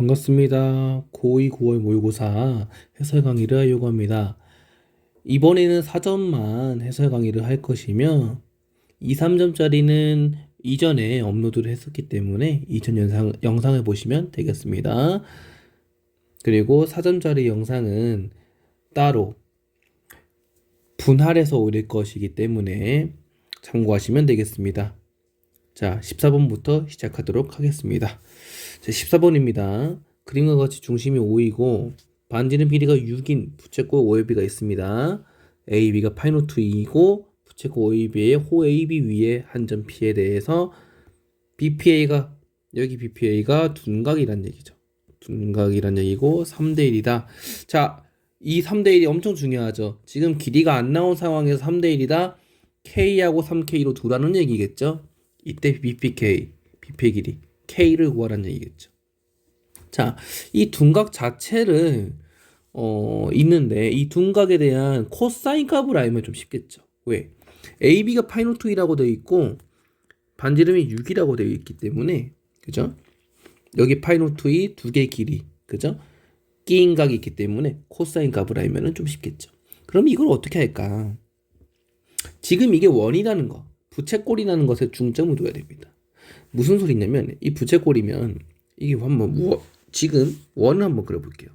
반갑습니다. 고2, 9월 모의고사 해설 강의를 하려고 합니다. 이번에는 4점만 해설 강의를 할 것이며 2, 3점짜리는 이전에 업로드를 했었기 때문에 이전 영상, 영상을 보시면 되겠습니다. 그리고 4점짜리 영상은 따로 분할해서 올릴 것이기 때문에 참고하시면 되겠습니다. 자, 14번부터 시작하도록 하겠습니다. 자, 14번입니다. 그림과 같이 중심이 5이고 반지름 길이가 6인 부채꼴 OAB가 있습니다. AB가 파이노트 2이고 부채꼴 OAB의 호 AB 위에 한 점 P에 대해서 BPA가 여기 BPA가 둔각이란 얘기죠. 둔각이란 얘기고 3대 1이다. 자, 이 3대 1이 엄청 중요하죠. 지금 길이가 안 나온 상황에서 3대 1이다. K하고 3K로 두라는 얘기겠죠. 이때 BPK, BP의 길이 K를 구하라는 얘기겠죠. 자, 이 둔각 자체를 어, 있는데 이 둔각에 대한 코사인 값을 알면 좀 쉽겠죠. 왜? AB가 파이노트 2라고 되어 있고 반지름이 6이라고 되어 있기 때문에 그죠? 여기 파이노트 2 두 개의 길이 그죠? 끼인 각이 있기 때문에 코사인 값을 알면은 좀 쉽겠죠. 그럼 이걸 어떻게 할까? 지금 이게 원이라는 거, 부채꼴이라는 것에 중점을 둬야 됩니다. 무슨 소리냐면 이 부채꼴이면 이게 한번 뭐 지금 원을 한번 그려볼게요.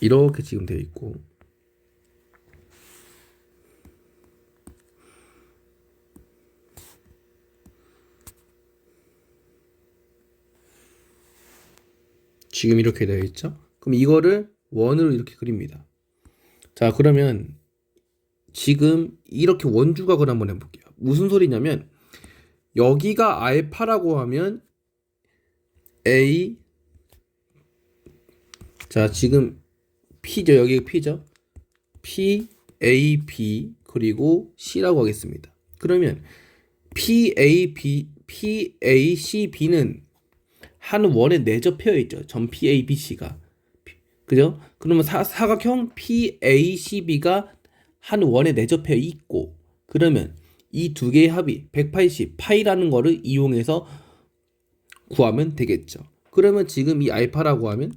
이렇게 지금 되어 있고 지금 이렇게 되어 있죠. 그럼 이거를 원으로 이렇게 그립니다. 자 그러면 지금 이렇게 원주 각을 한번 해볼게요. 무슨 소리냐면 여기가 알파라고 하면 A 자 지금 P죠 여기가 P죠 P A B 그리고 C라고 하겠습니다. 그러면 P A B P A C B는 한 원에 내접해 있죠. 점 P A B C가 그죠? 그러면 사, 사각형 P A C B가 한 원에 내접해 있고 그러면 이 두 개의 합이 180 파이라는 거를 이용해서 구하면 되겠죠. 그러면 지금 이 알파라고 하면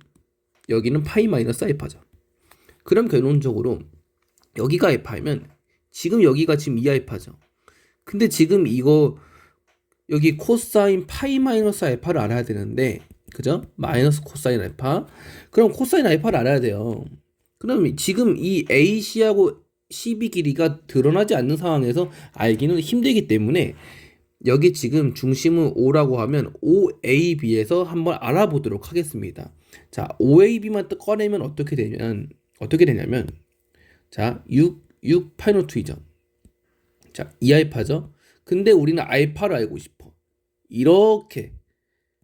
여기는 파이 마이너스 알파죠. 그럼 결론적으로 여기가 알파면 지금 여기가 지금 이 알파죠. 근데 지금 이거 여기 코사인 파이 마이너스 알파를 알아야 되는데 그죠? 마이너스 코사인 알파. 그럼 코사인 알파를 알아야 돼요. 그럼 지금 이 AC하고 CB 길이가 드러나지 않는 상황에서 알기는 힘들기 때문에 여기 지금 중심은 O라고 하면 OAB에서 한번 알아보도록 하겠습니다. 자, OAB만 또 꺼내면 어떻게 되면 어떻게 되냐면 자, 6 6 파이노트이죠. 자, 2알파죠. 근데 우리는 알파를 알고 싶어. 이렇게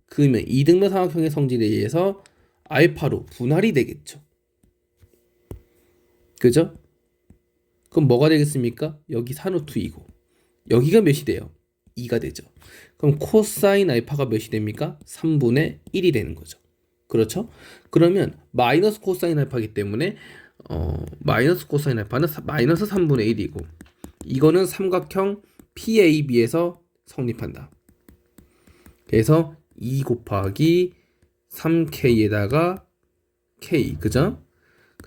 그러면 이등변 삼각형의 성질에 의해서 알파로 분할이 되겠죠. 그죠? 그럼 뭐가 되겠습니까? 여기 산호투이고 여기가 몇이 돼요? 2가 되죠. 그럼 코사인 알파가 몇이 됩니까? 3분의 1이 되는 거죠. 그렇죠? 그러면 마이너스 코사인 알파이기 때문에 어, 마이너스 코사인 알파는 사, 마이너스 3분의 1이고 이거는 삼각형 PAB에서 성립한다. 그래서 2 곱하기 3K에다가 K 그죠?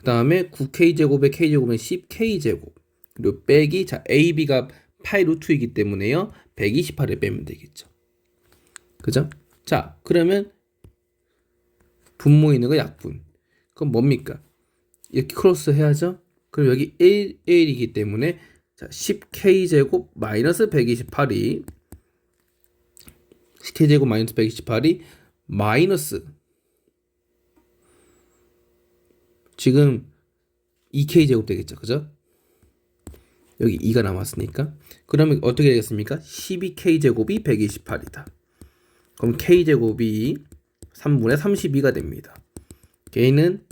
그 다음에 9K제곱에 K제곱은 10K제곱. 그리고 빼기 자 AB가 8 루트이기 때문에요. 128을 빼면 되겠죠. 그죠? 자 그러면 분모 있는 거 약분. 그럼 뭡니까? 이렇게 크로스 해야죠. 그럼 여기 1, 1이기 때문에 자 10K제곱 마이너스 128이 10K제곱 마이너스 128이 마이너스 지금 2k 제곱 되겠죠. 그죠? 여기 2가 남았으니까. 그러면 어떻게 되겠습니까? 12k 제곱이 128이다. 그럼 k 제곱이 3분의 32가 됩니다. k는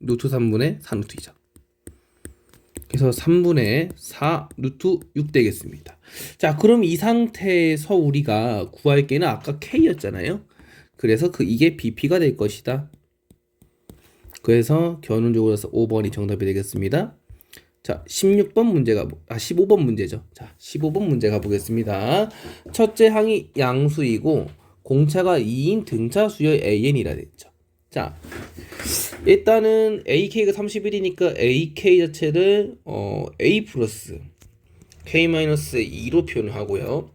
루트 3분의 4루트이죠. 그래서 3분의 4 루트 6 되겠습니다. 자, 그럼 이 상태에서 우리가 구할 게는 아까 k였잖아요. 그래서 그 이게 bp가 될 것이다. 그래서 결론적으로 해서 5번이 정답이 되겠습니다. 자, 16번 문제가 아 15번 문제죠. 자, 15번 문제 가 보겠습니다. 첫째 항이 양수이고 공차가 2인 등차 수열 AN이라 됐죠. 자, 일단은 AK가 31이니까 AK 자체를 어, A 플러스 K 마이너스 2로 표현하고요.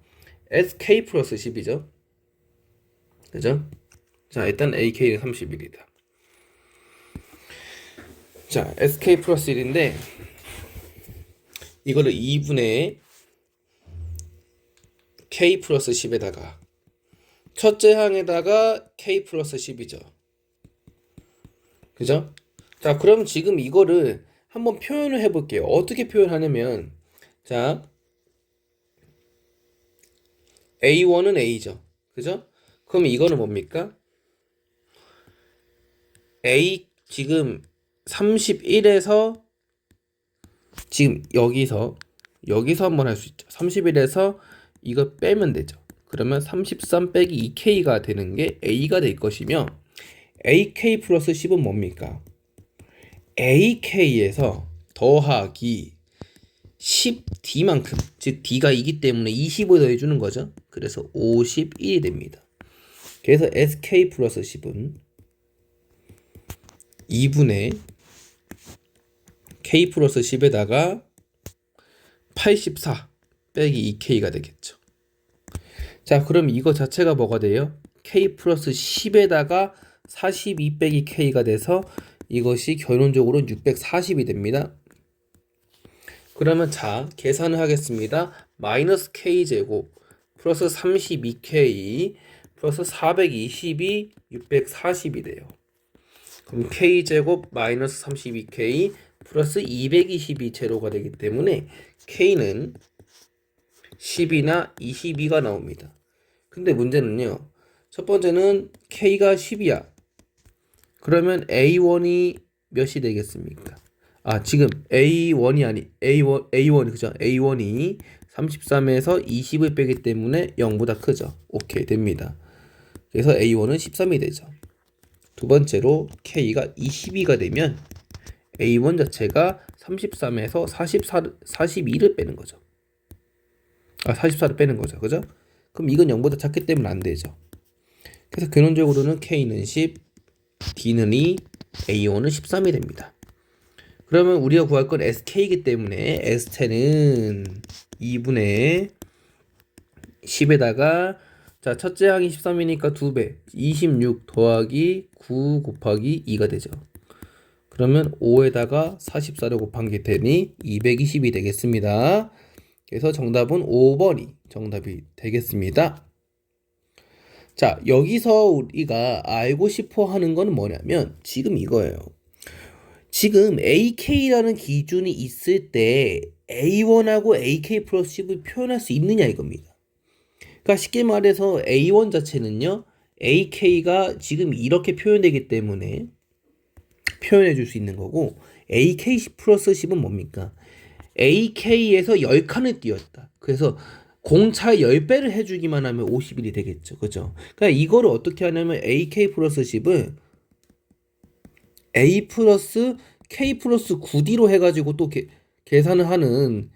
SK 플러스 10이죠. 그죠? 자, 일단 AK는 31이다. 자, SK 플러스 1인데 이거를 2분의 K 플러스 10에다가 첫째 항에다가 K 플러스 10이죠. 그죠? 자, 그럼 지금 이거를 한번 표현을 해볼게요. 어떻게 표현하냐면, 자, A1은 A죠. 그죠? 그럼 이거는 뭡니까? A, 지금 31에서, 지금 여기서, 여기서 한번 할 수 있죠. 31에서 이거 빼면 되죠. 그러면 33 빼기 2K가 되는 게 A가 될 것이며, AK 플러스 10은 뭡니까? AK에서 더하기 10D만큼 즉 D가 2기 때문에 20을 더해주는 거죠. 그래서 51이 됩니다. 그래서 SK 플러스 10은 2분의 K 플러스 10에다가 84 빼기 2K가 되겠죠. 자 그럼 이거 자체가 뭐가 돼요? K 플러스 10에다가 42 빼기 K가 돼서 이것이 결론적으로 640이 됩니다. 그러면 자 계산을 하겠습니다. 마이너스 K제곱 플러스 32K 플러스 420이 640이 돼요. 그럼 K제곱 마이너스 32K 플러스 220이 제로가 되기 때문에 K는 10이나 22가 나옵니다. 근데 문제는요. 첫 번째는 K가 10이야. 그러면 A1이 몇이 되겠습니까? 아, 지금 A1이 아니 A1 A1 그죠? A1이 33에서 20을 빼기 때문에 0보다 크죠. 오케이 됩니다. 그래서 A1은 13이 되죠. 두 번째로 K가 22가 되면 A1 자체가 33에서 44, 42를 빼는 거죠. 아, 44를 빼는 거죠. 그죠? 그럼 이건 0보다 작기 때문에 안 되죠. 그래서 근원적으로는 K는 10, D는 2, A1은 13이 됩니다. 그러면 우리가 구할 건 SK이기 때문에 S10은 2분의 10에다가 자 첫째 항이 13이니까 2배 26 더하기 9 곱하기 2가 되죠. 그러면 5에다가 44를 곱한 게 되니 220이 되겠습니다. 그래서 정답은 5번이 정답이 되겠습니다. 자, 여기서 우리가 알고 싶어 하는 거는 뭐냐면 지금 이거예요. 지금 AK라는 기준이 있을 때 A1하고 AK 플러스 10을 표현할 수 있느냐 이겁니다. 그러니까 쉽게 말해서 A1 자체는요. AK가 지금 이렇게 표현되기 때문에 표현해 줄 수 있는 거고 AK 플러스 10은 뭡니까? AK에서 10칸을 띄웠다. 그래서 공차 10배를 해주기만 하면 50일이 되겠죠. 그죠? 그러니까 이거를 어떻게 하냐면 AK 플러스 10을 A 플러스 K 플러스 9D로 해가지고 또 게, 계산을 하는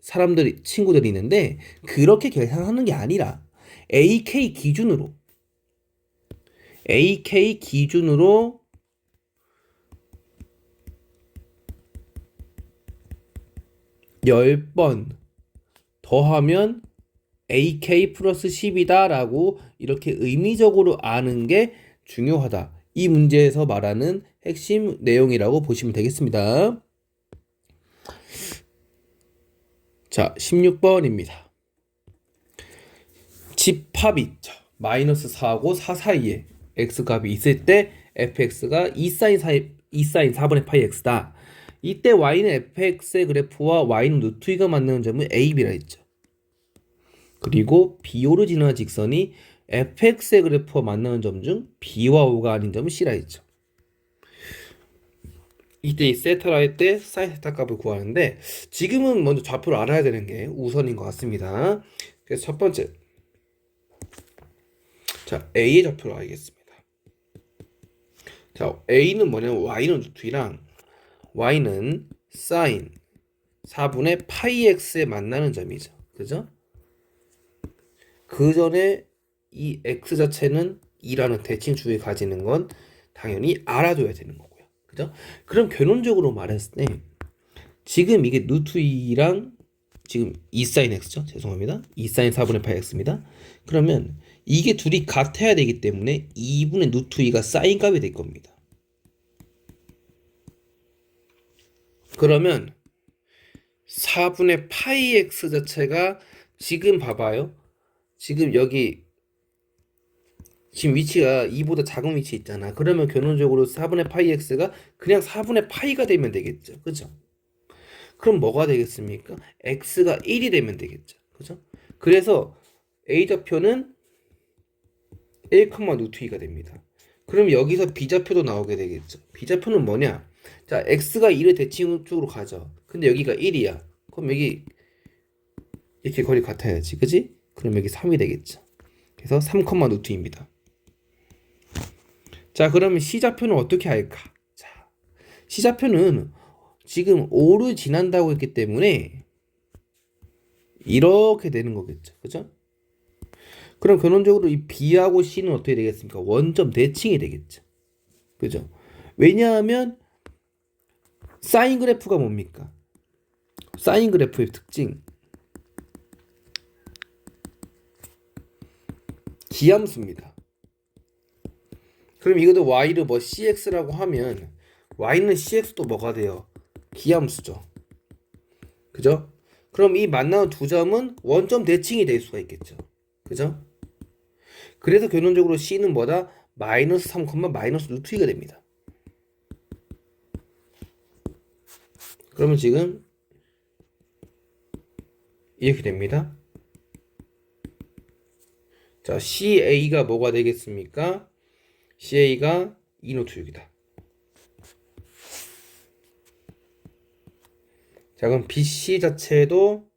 사람들이, 친구들이 있는데, 그렇게 계산하는 게 아니라, AK 기준으로, AK 기준으로 열번 더하면 AK 플러스 10이다 라고 이렇게 의미적으로 아는 게 중요하다. 이 문제에서 말하는 핵심 내용이라고 보시면 되겠습니다. 자, 16번입니다. 집합 있죠. 마이너스 4하고 4 사이에 x값이 있을 때 fx가 2 사인 4, 2 사인 4분의 파이 x다. 이때 y는 fx의 그래프와 y는 루트 2가 만드는 점은 a, b라 했죠. 그리고 b오를 지나는 직선이 fx의 그래프와 만나는 점 중 b와 5가 아닌 점은 c라 했죠. 이때 이 세타를 할때 사인 세타 값을 구하는데 지금은 먼저 좌표를 알아야 되는 게 우선인 것 같습니다. 그래서 첫 번째 자 a의 좌표를 알겠습니다. 자 a는 뭐냐면 y는 루트이랑 y는 사인 4분의 파이 x에 만나는 점이죠. 그죠? 그 전에 이 x 자체는 2라는 대칭 주에 가지는 건 당연히 알아둬야 되는 거고요. 그죠? 그럼 결론적으로 말했을 때 지금 이게 루트 2랑 지금 2sin x죠? 죄송합니다. 2sin 4분의 8 x입니다. 그러면 이게 둘이 같아야 되기 때문에 2분의 루트 2가 사인 값이 될 겁니다. 그러면 4분의 파이 x 자체가 지금 봐봐요. 지금 여기 지금 위치가 2보다 작은 위치에 있잖아. 그러면 결론적으로 4분의 파이 x가 그냥 4분의 파이가 되면 되겠죠. 그죠? 그럼 뭐가 되겠습니까? x가 1이 되면 되겠죠. 그죠? 그래서 a좌표는 1, 루트 2가 됩니다. 그럼 여기서 b좌표도 나오게 되겠죠. b좌표는 뭐냐? 자, x가 1의 대칭 쪽으로 가죠. 근데 여기가 1이야. 그럼 여기 이렇게 거리 같아야지. 그지? 그럼 여기 3이 되겠죠. 그래서 3, 루트 2입니다. 자, 그러면 C좌표는 어떻게 할까? 자, C좌표는 지금 5를 지난다고 했기 때문에 이렇게 되는 거겠죠. 그죠? 그럼 근원적으로 이 B하고 C는 어떻게 되겠습니까? 원점 대칭이 되겠죠. 그죠? 왜냐하면 사인 그래프가 뭡니까? 사인 그래프의 특징 기함수입니다. 그럼 이것도 y를 뭐 cx라고 하면 y는 cx도 뭐가 돼요? 기함수죠. 그죠? 그럼 이 만나는 두 점은 원점 대칭이 될 수가 있겠죠. 그죠? 그래서 결론적으로 c는 뭐다? 마이너스 3, 마이너스 루트 2가 됩니다. 그러면 지금 이렇게 됩니다. 자, CA가 뭐가 되겠습니까? CA가 이노트 6이다. 자, 그럼 BC 자체도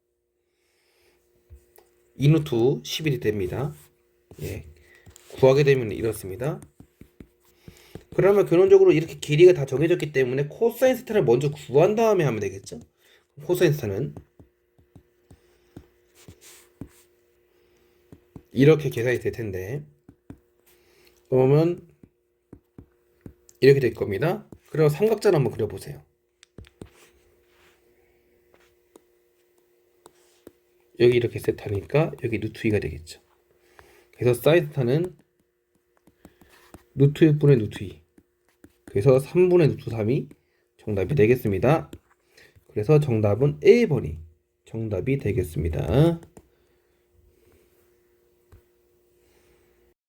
이노트 11이 됩니다. 예. 구하게 되면 이렇습니다. 그러면 근원적으로 이렇게 길이가 다 정해졌기 때문에 코사인 스타를 먼저 구한 다음에 하면 되겠죠? 코사인 스타는 이렇게 계산이 될 텐데 그러면 이렇게 될 겁니다. 그럼 삼각자를 한번 그려보세요. 여기 이렇게 세타니까 여기 루트 2가 되겠죠. 그래서 사이드타는 루트 6분의 루트 2 그래서 3분의 루트 3이 정답이 되겠습니다. 그래서 정답은 1번이 정답이 되겠습니다.